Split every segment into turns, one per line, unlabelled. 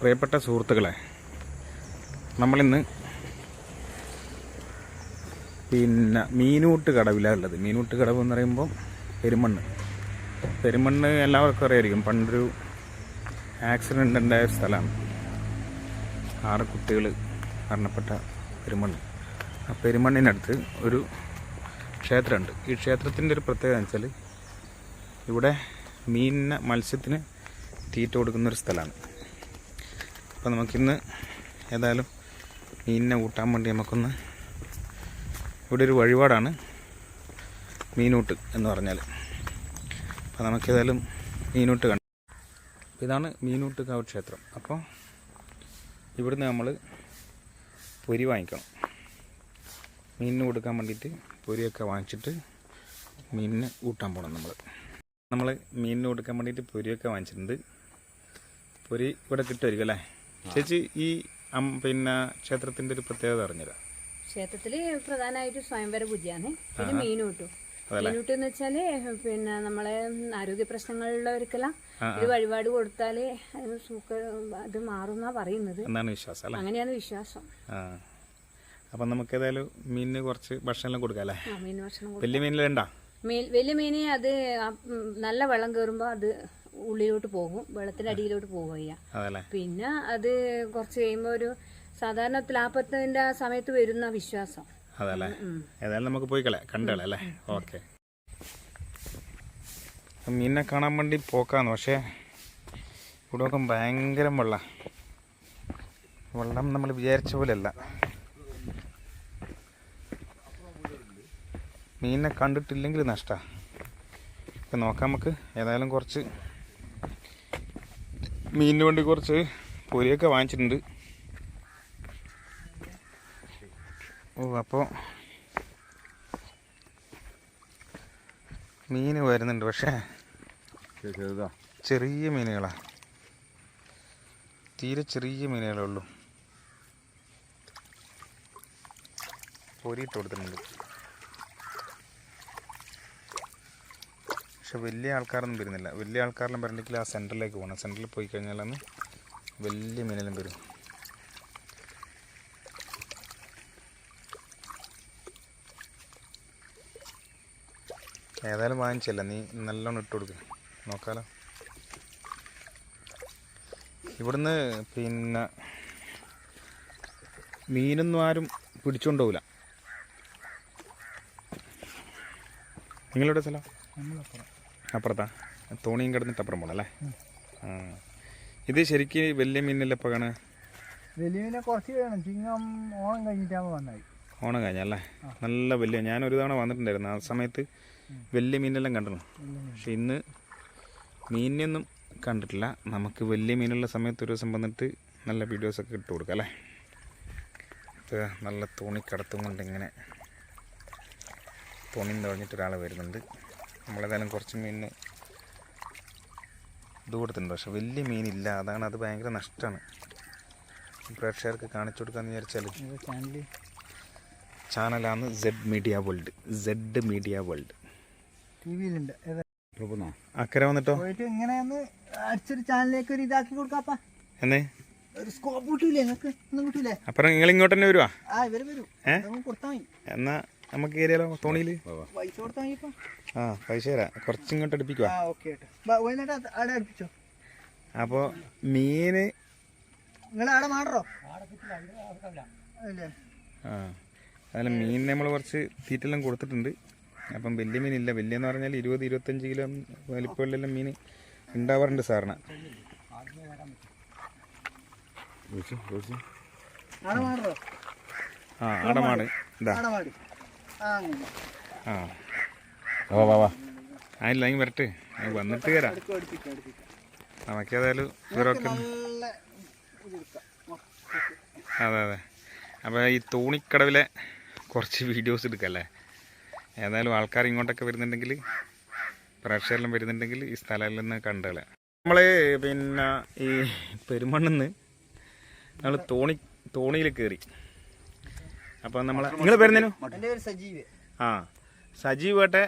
പ്രിയപ്പെട്ട സുഹൃത്തുക്കളെ നമ്മളിന്ന് പിന്നെ മീനൂട്ട് കടവിലാണ് ഉള്ളത്. മീനൂട്ട് കടവ് എന്ന് പറയുമ്പോൾ പെരുമണ്ണ്. പെരുമണ്ണ് എല്ലാവർക്കും അറിയായിരിക്കും. പണ്ടൊരു ആക്സിഡന്റ് ഉണ്ടായ സ്ഥലമാണ്. ആറ് കുട്ടികൾ മരണപ്പെട്ട പെരുമണ്ണ്. ആ പെരുമണ്ണിനടുത്ത് ഒരു ക്ഷേത്രമുണ്ട്. ഈ ക്ഷേത്രത്തിന്റെ ഒരു പ്രത്യേകത വെച്ചാൽ ഇവിടെ മീനിന് മത്സ്യത്തിന് തീറ്റ കൊടുക്കുന്നൊരു സ്ഥലമാണ്. അപ്പോൾ നമുക്കിന്ന് ഏതായാലും മീനിനെ കൂട്ടാൻ വേണ്ടി നമുക്കൊന്ന് ഇവിടെ ഒരു വഴിപാടാണ്. മീനൂട്ട് എന്ന് പറഞ്ഞാൽ അപ്പോൾ നമുക്കേതായാലും മീനൂട്ട് കണ്ടു ഇതാണ് മീനൂട്ട് കാവ് ക്ഷേത്രം. അപ്പോൾ ഇവിടുന്ന് നമ്മൾ പൊരി വാങ്ങിക്കണം. മീനിന് കൊടുക്കാൻ വേണ്ടിയിട്ട് പൊരിയൊക്കെ വാങ്ങിച്ചിട്ട് മീനിന് കൂട്ടാൻ പോകണം നമ്മൾ നമ്മൾ മീനിന് കൊടുക്കാൻ വേണ്ടിയിട്ട് പൊരിയൊക്കെ വാങ്ങിച്ചിട്ടുണ്ട്. പൊരി ഇവിടെ കിട്ടുമായിരിക്കും അല്ലേ? ചേച്ചി ഈ പിന്നെ ക്ഷേത്രത്തിന്റെ ഒരു പ്രത്യേകത അറിഞ്ഞുതരാം.
ക്ഷേത്രത്തിൽ പ്രധാനമായിട്ട് സ്വയംവര പൂജയാണ്. പിന്നെ മീനൂട്ടു? മീനൂട്ട് എന്ന് വെച്ചാൽ പിന്നെ നമ്മളെ ആരോഗ്യ പ്രശ്നങ്ങളുള്ളവർക്കെല്ലാം
ഇത്
ഒരു വഴിപാട് കൊടുത്താൽ അത് സൂക്ക അത് മാറുന്നാ പറയുന്നത്.
എന്നാണ് വിശ്വാസം
അങ്ങനെയാണ് വിശ്വാസം.
അപ്പൊ നമുക്ക് ഏതായാലും മീനിന് കുറച്ച് ഭക്ഷണം കൊടുക്കാം അല്ലേ?
ആ മീൻ ഭക്ഷണം കൊടുക്കും.
വലിയ മീനിലുണ്ടാ
മീൻ വലിയ മീന് അത് നല്ല വെള്ളം കേറുമ്പോ അത് ഉള്ളിലോട്ട് പോകും വെള്ളത്തിന്റെ അടിയിലോട്ട് പോവുക പിന്നെ അത് കുറച്ച് കഴിയുമ്പോൾ ഒരു സാധാരണ ലാപ്പത്തിന്റെ ആ സമയത്ത് വരുന്ന വിശ്വാസം.
അതല്ലേ. ഏതായാലും നമുക്ക് പോയി കളയാം കണ്ടു അല്ലേ? ഓക്കെ. മീനിനെ കാണാൻ വേണ്ടി പോക്കാന്ന് പക്ഷേ ഇവിടെ ഒക്കെ ഭയങ്കര വെള്ളം. വെള്ളം നമ്മൾ വിചാരിച്ച പോലെയല്ല. മീനെ കണ്ടിട്ടില്ലെങ്കിൽ നഷ്ടാ. ഇപ്പം നോക്കാം നമുക്ക് ഏതായാലും കുറച്ച് മീനിന് വേണ്ടി കുറച്ച് പൊരിയൊക്കെ വാങ്ങിച്ചിട്ടുണ്ട്. ഓ അപ്പോൾ മീൻ വരുന്നുണ്ട് പക്ഷേ ചെറിയ മീനുകളാ. തീരെ ചെറിയ മീനുകളേ ഉള്ളൂ. പൊരിയിട്ട് കൊടുത്തിട്ടുണ്ട്. പക്ഷെ വലിയ ആൾക്കാരൊന്നും വരുന്നില്ല. വലിയ ആൾക്കാരെല്ലാം വരണമെങ്കിൽ ആ സെന്ററിലേക്ക് പോകണം. സെന്ററിൽ പോയി കഴിഞ്ഞാലാണ് വലിയ മീനെല്ലാം വരും. ഏതായാലും വാങ്ങിച്ചല്ല. നീ നല്ലോണം ഇട്ട് കൊടുക്കുക നോക്കാലോ. ഇവിടുന്ന് പിന്നെ മീനൊന്നും ആരും പിടിച്ചുകൊണ്ടുപോകില്ല പോകില്ല നിങ്ങളുടെ സ്ഥലം. അപ്പുറത്താ. തോണിയും കിടന്നിട്ട് അപ്പുറം പോണം അല്ലേ? ആ. ഇത് ശരിക്കും വലിയ മീനല്ലേ ഇപ്പോൾ കാണുക?
മീനെ കുറച്ച് വേണം. ചിങ്ങം ഓണം കഴിഞ്ഞിട്ടാകുമ്പോൾ വന്നായി
ഓണം കഴിഞ്ഞല്ലേ നല്ല വലിയ ഞാൻ ഒരു തവണ വന്നിട്ടുണ്ടായിരുന്നു. ആ സമയത്ത് വലിയ മീനെല്ലാം കണ്ടിരുന്നു. പക്ഷെ ഇന്ന് മീനിനെയൊന്നും കണ്ടിട്ടില്ല. നമുക്ക് വലിയ മീനുള്ള സമയത്ത് ഒരു ദിവസം വന്നിട്ട് നല്ല വീഡിയോസൊക്കെ ഇട്ട് കൊടുക്കാം അല്ലേ? നല്ല തോണി കടത്തും കൊണ്ട് ഇങ്ങനെ തോണിന്ന് തുഴഞ്ഞിട്ട് ഒരാൾ വരുന്നുണ്ട്. നമ്മളേതായാലും കുറച്ച് മീനിന് ഇത് കൊടുത്തിട്ടുണ്ട്. പക്ഷെ വലിയ മീനില്ല. അതാണ് അത് ഭയങ്കര നഷ്ടമാണ്. പ്രേക്ഷകർക്ക് കാണിച്ചു കൊടുക്കാമെന്ന് വിചാരിച്ചാൽ
ചാനൽ
ചാനലാണ് Z media world Z media world
അക്കര
അക്കരെ വന്നിട്ടോ?
പോയിട്ട് ഇങ്ങനെ ഒന്ന് അടിച്ചൊരു ചാനലിലേക്ക് ഒരു ഇതാക്കി കൊടുക്കാപ്പാ
എന്നേ?
ഒരു സ്കോപ്പ് കിട്ടൂലേ? നിങ്ങൾക്ക് ഒന്നും കിട്ടൂലേ?
അപ്പുറം നിങ്ങൾ ഇങ്ങോട്ട് തന്നെ വരുവാ എന്നാ നമുക്ക് കയറിയാലോ തോണിയിൽ ആ പൈസ തരാം. കുറച്ച് ഇങ്ങോട്ട് അടുപ്പിക്കുക അപ്പോൾ മീന് ആ അതിൽ മീൻ നമ്മൾ കുറച്ച് തീറ്റെല്ലാം കൊടുത്തിട്ടുണ്ട്. അപ്പം വലിയ മീനില്ല. വലിയെന്ന് പറഞ്ഞാൽ ഇരുപത് ഇരുപത്തഞ്ച് കിലോ വലിപ്പമുള്ള മീൻ ഉണ്ടാവാറുണ്ട് സാറിന്. ആ അടമാണ് ഇതാ
ആ
വാ വാ വാ. ആയില്ല അങ്ങ് വരട്ടെ. വന്നിട്ട്
തരാം
നമുക്കേതായാലും ഇവരൊക്കെ. അതെ അതെ. അപ്പോൾ ഈ തോണിക്കടവിലെ കുറച്ച് വീഡിയോസ് എടുക്കല്ലേ ഏതായാലും ആൾക്കാർ ഇങ്ങോട്ടൊക്കെ വരുന്നുണ്ടെങ്കിൽ പ്രേക്ഷകരെല്ലാം വരുന്നുണ്ടെങ്കിൽ ഈ സ്ഥലങ്ങളിൽ നിന്ന് കണ്ടുകളെ നമ്മൾ പിന്നെ ഈ പെരുമണ്ണിന്ന് നമ്മൾ തോണി തോണിയിൽ കയറി അപ്പോൾ നമ്മൾ നിങ്ങൾ വരുന്നതിനു
സജീവ്.
ആ സജീവ് വേട്ടെ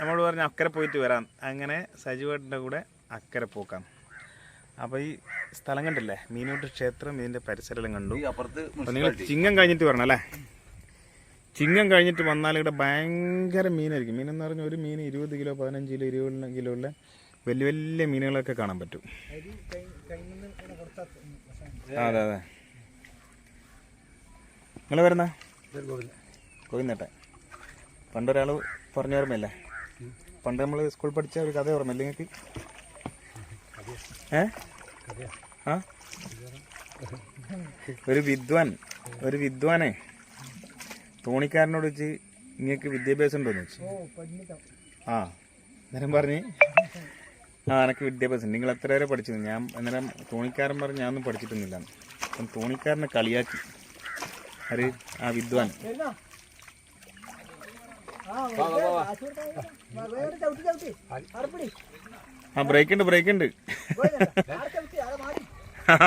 നമ്മൾ പറഞ്ഞ അക്കരെ പോയിട്ട് വരാം. അങ്ങനെ സജീവ് വേട്ടന്റെ കൂടെ അക്കരെ പോക്കാം. അപ്പോൾ ഈ സ്ഥലം കണ്ടില്ലേ? മീനോട്ട് ക്ഷേത്രം ഇതിന്റെ പരിസരമെല്ലാം കണ്ടു. അപ്പോൾ നിങ്ങൾ ചിങ്ങം കഴിഞ്ഞിട്ട് വരണം അല്ലേ? ചിങ്ങം കഴിഞ്ഞിട്ട് വന്നാൽ ഇവിടെ ഭയങ്കര മീനായിരിക്കും. മീനെന്ന് പറഞ്ഞാൽ ഒരു മീൻ ഇരുപത് കിലോ പതിനഞ്ച് കിലോ ഇരുപത് കിലോ ഉള്ള വലിയ വലിയ മീനുകളൊക്കെ കാണാൻ പറ്റും. അതെ അതെ. നിങ്ങൾ വരുന്ന? കോയിന്നേട്ടെ പണ്ടൊരാൾ പറഞ്ഞ ഓർമ്മയല്ലേ? പണ്ട് നമ്മൾ സ്കൂൾ പഠിച്ച ഒരു കഥ ഓർമ്മയില്ലേ നിങ്ങൾക്ക്? ഏ? ഒരു വിദ്വാൻ ഒരു വിദ്വാനെ തോണിക്കാരനോട് വെച്ച് നിങ്ങൾക്ക് വിദ്യാഭ്യാസം ഉണ്ടോന്ന് വെച്ചു. ആ അന്നേരം പറഞ്ഞ് ആ എനിക്ക് വിദ്യാഭ്യാസം. നിങ്ങൾ എത്ര വരെ പഠിച്ചു ഞാൻ അന്നേരം തോണിക്കാരൻ പറഞ്ഞ് ഞാനൊന്നും പഠിച്ചിട്ടൊന്നുമില്ല അപ്പം തോണിക്കാരനെ കളിയാക്കി. ആര് ആ വിദ്വാൻ.
ആ
ബ്രേക്ക് ഉണ്ട് ബ്രേക്ക് ഉണ്ട്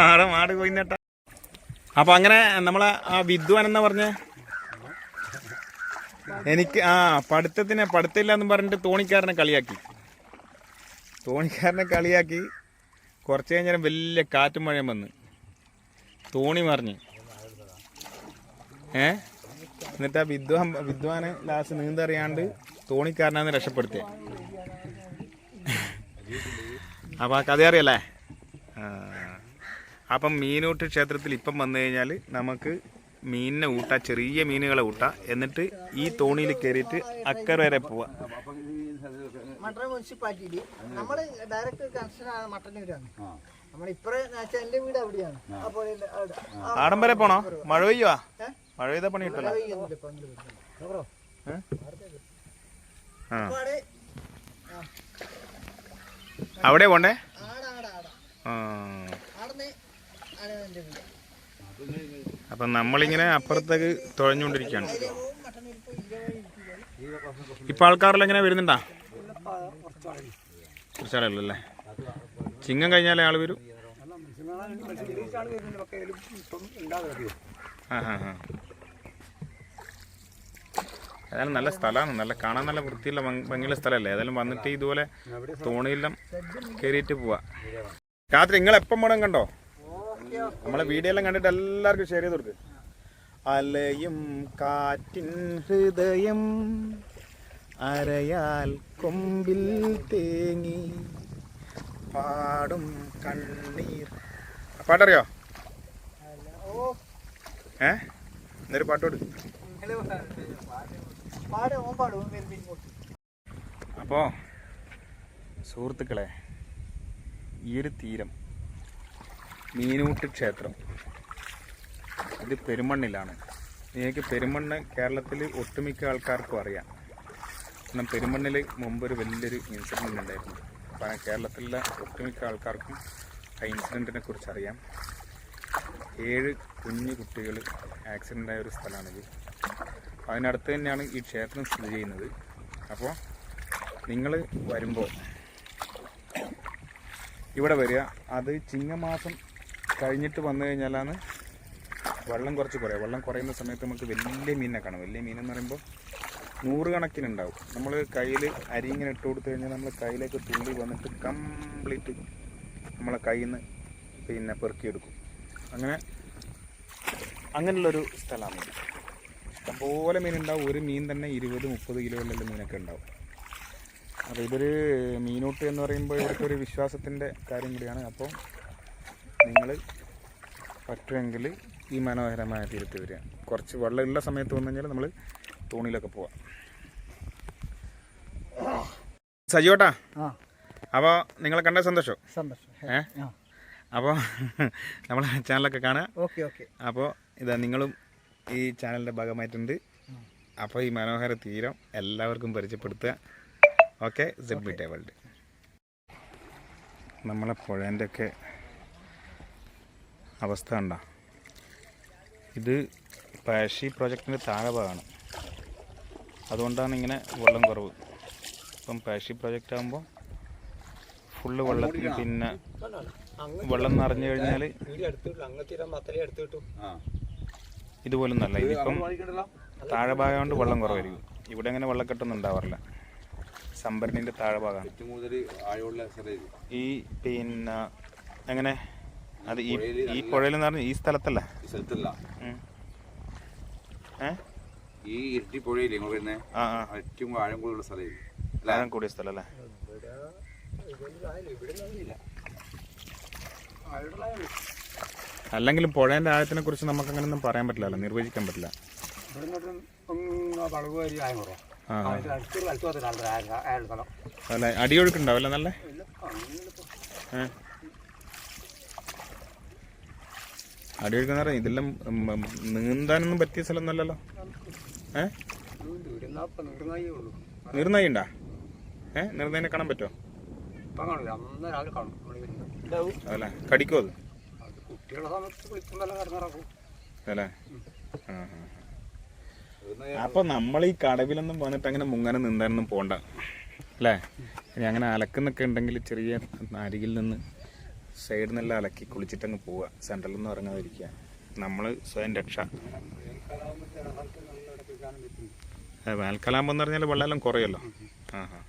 ആടെ
മാട് പോയിന്നേട്ട അപ്പൊ അങ്ങനെ നമ്മളെ ആ വിദ്വാൻ എന്ന പറഞ്ഞ? എനിക്ക് ആ പഠിത്തത്തിന് പഠിത്തമില്ല എന്ന് പറഞ്ഞിട്ട് തോണിക്കാരനെ കളിയാക്കി. തോണിക്കാരനെ കളിയാക്കി കുറച്ച് കഴിഞ്ഞാൽ വലിയ കാറ്റും മഴയും വന്ന്. തോണി മറിഞ്ഞ്. ഏ? എന്നിട്ട് ആ വിദ്വാൻ വിദ്വാന് ലാസ്റ്റ് നീന്തറിയാണ്ട് തോണിക്കാരനാന്ന് രക്ഷപ്പെടുത്തിയ. അപ്പൊ ആ കഥ അറിയല്ലേ. അപ്പം മീനൂട്ട് ക്ഷേത്രത്തിൽ ഇപ്പം വന്നു കഴിഞ്ഞാൽ നമുക്ക് മീനിനെ ഊട്ടാ ചെറിയ മീനുകളെ ഊട്ടാ. എന്നിട്ട് ഈ തോണിയിൽ കയറിയിട്ട് അക്കരെ വരെ പോവാ.
മുനിസിപ്പാലിറ്റിയിൽ നമ്മൾ ഡയറക്റ്റ് ആണ് മട്ടന്നൂരാണ് എന്റെ വീട് അവിടെയാണ്. അപ്പോൾ
ആടം വരെ പോണോ? മഴ പെയ്യുവാ? മഴ പെയ്ത പണി കിട്ടല്ലോ. ആ. അവിടെ പോണ്ടേ? അപ്പൊ നമ്മളിങ്ങനെ അപ്പുറത്തേക്ക്
തുഴഞ്ഞുകൊണ്ടിരിക്കാണ്
ഇപ്പൊ ആൾക്കാരെല്ലാം ഇങ്ങനെ വരുന്നുണ്ടാ? കുറച്ചാളല്ലേ? ചിങ്ങം കഴിഞ്ഞാലേ ആൾ വരും. ആ ഹാ ആ. ഏതായാലും നല്ല സ്ഥലമാണ്. നല്ല കാണാൻ നല്ല വൃത്തിയുള്ള ഭംഗി- ഭംഗിയുള്ള സ്ഥലമല്ലേ? ഏതായാലും വന്നിട്ട് ഇതുപോലെ തോണിയെല്ലാം കയറിയിട്ട് പോവാ. രാത്രി നിങ്ങൾ എപ്പം വേണം കണ്ടോ? നമ്മളെ വീഡിയോ എല്ലാം കണ്ടിട്ട് എല്ലാവർക്കും ഷെയർ ചെയ്ത് കൊടുക്ക്. അലയും കാറ്റിൻ ഹൃദയം അരയാൽ കൊമ്പിൽ തേങ്ങി പാടും കണ്ണീർ. പാട്ടറിയോ? ഏ? എന്നൊരു പാട്ടോട് അപ്പോൾ സുഹൃത്തുക്കളെ ഈ ഒരു തീരം മീനൂട്ട് ക്ഷേത്രം ഇത് പെരുമണ്ണിലാണ്. നിങ്ങൾക്ക് പെരുമണ്ണ് കേരളത്തിൽ ഒട്ടുമിക്ക ആൾക്കാർക്കും അറിയാം. കാരണം പെരുമണ്ണിൽ മുമ്പ് ഒരു വലിയൊരു ഇൻസിഡന്റ് ഉണ്ടായിരുന്നു. അപ്പം കേരളത്തിലെ ഒട്ടുമിക്ക ആൾക്കാർക്കും ആ ഇൻസിഡന്റിനെ കുറിച്ച് അറിയാം. ഏഴ് കുഞ്ഞു കുട്ടികൾ ആക്സിഡന്റ് ആയ ഒരു സ്ഥലമാണിത് അതിനടുത്ത് തന്നെയാണ് ഈ ക്ഷേത്രം സ്ഥിതി ചെയ്യുന്നത്. അപ്പോൾ നിങ്ങൾ വരുമ്പോൾ ഇവിടെ വരിക. അത് ചിങ്ങമാസം കഴിഞ്ഞിട്ട് വന്നു കഴിഞ്ഞാലാണ് വെള്ളം കുറച്ച് കുറയുക. വെള്ളം കുറയുന്ന സമയത്ത് നമുക്ക് വലിയ മീനിനെ കാണാം. വലിയ മീനെന്ന് പറയുമ്പോൾ നൂറുകണക്കിനുണ്ടാവും. നമ്മൾ കയ്യിൽ അരി ഇങ്ങനെ ഇട്ട് കൊടുത്തു കഴിഞ്ഞാൽ നമ്മൾ കയ്യിലേക്ക് തുള്ളി വന്നിട്ട് കംപ്ലീറ്റ് നമ്മളെ കയ്യിൽ നിന്ന് പിന്നെ പെറുക്കിയെടുക്കും. അങ്ങനെ അങ്ങനെയുള്ളൊരു സ്ഥലമാണ്. ഇഷ്ടംപോലെ മീനുണ്ടാവും. ഒരു മീൻ തന്നെ ഇരുപത് മുപ്പത് കിലോയിലുള്ള മീനൊക്കെ ഉണ്ടാവും. അപ്പോൾ ഇതൊരു മീനൂട്ട് എന്ന് പറയുമ്പോൾ ഇവർക്ക് ഒരു വിശ്വാസത്തിന്റെ കാര്യം കൂടിയാണ്. അപ്പോൾ നിങ്ങൾ പറ്റുമെങ്കിൽ ഈ മനോഹരമായ തീരത്ത് വരിക. കുറച്ച് വെള്ളമുള്ള സമയത്ത് വന്നു കഴിഞ്ഞാൽ നമ്മൾ തോണിയിലൊക്കെ പോവാം. സജിയോട്ടാ? അപ്പോൾ നിങ്ങളെ കണ്ട സന്തോഷം?
സന്തോഷം.
ഏ? അപ്പോൾ നമ്മളെ ചാനലൊക്കെ കാണുക.
Okay okay.
അപ്പോൾ ഇതാ നിങ്ങളും ഈ ചാനലിന്റെ ഭാഗമായിട്ടുണ്ട്. അപ്പോൾ ഈ മനോഹര തീരം എല്ലാവർക്കും പരിചയപ്പെടുത്തുക. ഓക്കെ സെഡ് ബി വേൾഡ് നമ്മളെ പുഴേന്റെ ഒക്കെ അവസ്ഥ ഉണ്ടോ ഇത് പാഷി പ്രോജക്റ്റിന്റെ താഴെ ഭാഗമാണ്. അതുകൊണ്ടാണ് ഇങ്ങനെ വെള്ളം കുറവ്. ഇപ്പം പാഷി പ്രോജക്റ്റ് ആകുമ്പോൾ ഫുള്ള് വെള്ളത്തിൽ പിന്നെ വെള്ളം നിറഞ്ഞു കഴിഞ്ഞാൽ ഇതുപോലും നല്ല ഇതിപ്പം താഴെ ഭാഗം കൊണ്ട് വെള്ളം കുറവായിരിക്കും. ഇവിടെ അങ്ങനെ വെള്ളക്കെട്ടൊന്നും ഉണ്ടാവാറില്ല. സംഭരണിന്റെ താഴെ ഭാഗമാണ് ഈ പിന്നെ എങ്ങനെ? അത് ഈ ഈ പുഴയിൽ എന്ന് പറഞ്ഞ ഈ സ്ഥലത്തല്ല?
സ്ഥലത്തല്ല. ഈ ഇരട്ടി പുഴയില്ലേ വരുന്നത്
ആ ആ.
ഏറ്റവും ആഴം കൂടുതലുള്ള സ്ഥലം ഇത്.
കൂടിയ സ്ഥലം അല്ലേ അല്ലെങ്കിലും പുഴേന്റെ ആഴത്തിനെ കുറിച്ച് നമുക്ക് അങ്ങനെയൊന്നും പറയാൻ പറ്റില്ലല്ലോ നിർവചിക്കാൻ പറ്റില്ല. അല്ല അടിയൊഴുക്കുണ്ടാവല്ലേ നല്ല അടിയൊഴുക്കുന്ന പറയാം ഇതെല്ലാം നീന്താനൊന്നും പറ്റിയ സ്ഥലം ഒന്നല്ലല്ലോ ഏ നീർനായി ഉണ്ടാ ഏ നീർന്നതിനെ കാണാൻ പറ്റുമോ അല്ല കടിക്കോ അത്
കുട്ടികളുടെ സമയത്ത് കുളിക്കുമ്പോഴെല്ലാം കിടന്നിറക്കും
അല്ലേ? ആ ആ അപ്പൊ നമ്മൾ ഈ കടവിലൊന്നും വന്നിട്ട് അങ്ങനെ മുങ്ങനെ നിന്നാനൊന്നും പോണ്ട. അല്ലേ? ഇനി അങ്ങനെ അലക്കുന്നൊക്കെ ഉണ്ടെങ്കിൽ ചെറിയ അരികിൽ നിന്ന് സൈഡിൽ നിന്നെല്ലാം അലക്കി കുളിച്ചിട്ടങ്ങ് പോവുക. സെൻട്രലിൽ നിന്ന് ഇറങ്ങാതിരിക്കുക നമ്മൾ സ്വയം രക്ഷ. വേനൽക്കാലാകുമ്പോൾ എന്ന് പറഞ്ഞാൽ വെള്ളമെല്ലാം കുറയല്ലോ. ആ ആ.